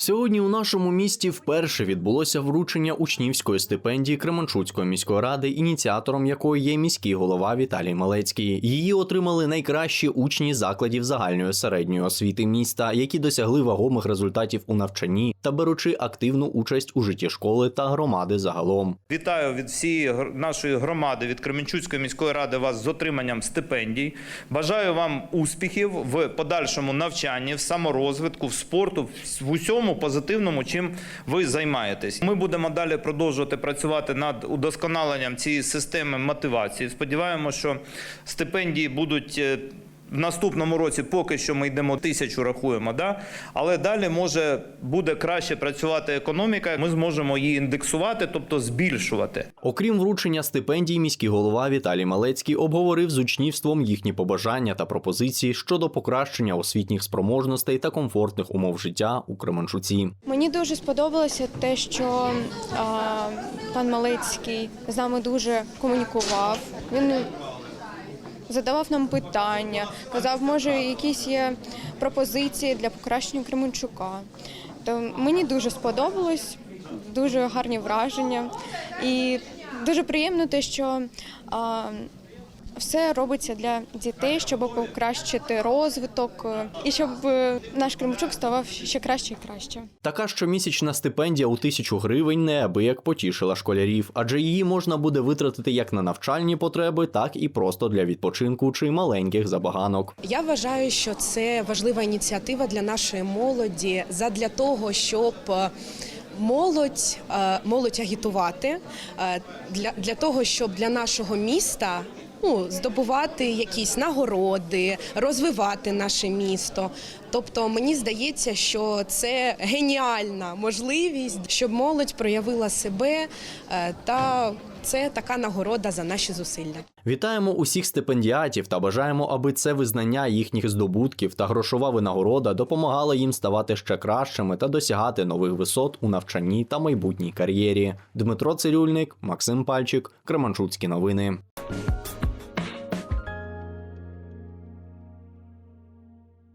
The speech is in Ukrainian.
Сьогодні у нашому місті вперше відбулося вручення учнівської стипендії Кременчуцької міської ради, ініціатором якої є міський голова Віталій Малецький. Її отримали найкращі учні закладів загальної середньої освіти міста, які досягли вагомих результатів у навчанні та беручи активну участь у житті школи та громади загалом. Вітаю від всієї нашої громади від Кременчуцької міської ради вас з отриманням стипендій. Бажаю вам успіхів в подальшому навчанні, в саморозвитку, в спорту, в усьому позитивному, чим ви займаєтесь. Ми будемо далі продовжувати працювати над удосконаленням цієї системи мотивації. Сподіваємося, що стипендії будуть. В наступному році поки що ми йдемо тисячу, рахуємо, да? але далі може буде краще працювати економіка. Ми зможемо її індексувати, тобто збільшувати. Окрім вручення стипендій, міський голова Віталій Малецький обговорив з учнівством їхні побажання та пропозиції щодо покращення освітніх спроможностей та комфортних умов життя у Кременчуці. Мені дуже сподобалося те, що а, пан Малецький з нами дуже комунікував. Він задавав нам питання, казав, може, якісь є пропозиції для покращення Кременчука. То мені дуже сподобалось, дуже гарні враження. І дуже приємно те, що а, все робиться для дітей, щоб покращити розвиток е, і щоб е, наш Кременчук ставав ще краще і краще. Така щомісячна стипендія у тисячу гривень неабияк потішила школярів, адже її можна буде витратити як на навчальні потреби, так і просто для відпочинку чи маленьких забаганок. Я вважаю, що це важлива ініціатива для нашої молоді, задля того, щоб е, молодь, молодь агітувати, для, для того, щоб для нашого міста. Ну, здобувати якісь нагороди, розвивати наше місто. Тобто мені здається, що це геніальна можливість, щоб молодь проявила себе, е, та це така нагорода за наші зусилля. Вітаємо усіх стипендіатів та бажаємо, аби це визнання їхніх здобутків та грошова винагорода допомагала їм ставати ще кращими та досягати нових висот у навчанні та майбутній кар'єрі. Дмитро Цирюльник, Максим Пальчик, Кременчуцькі новини.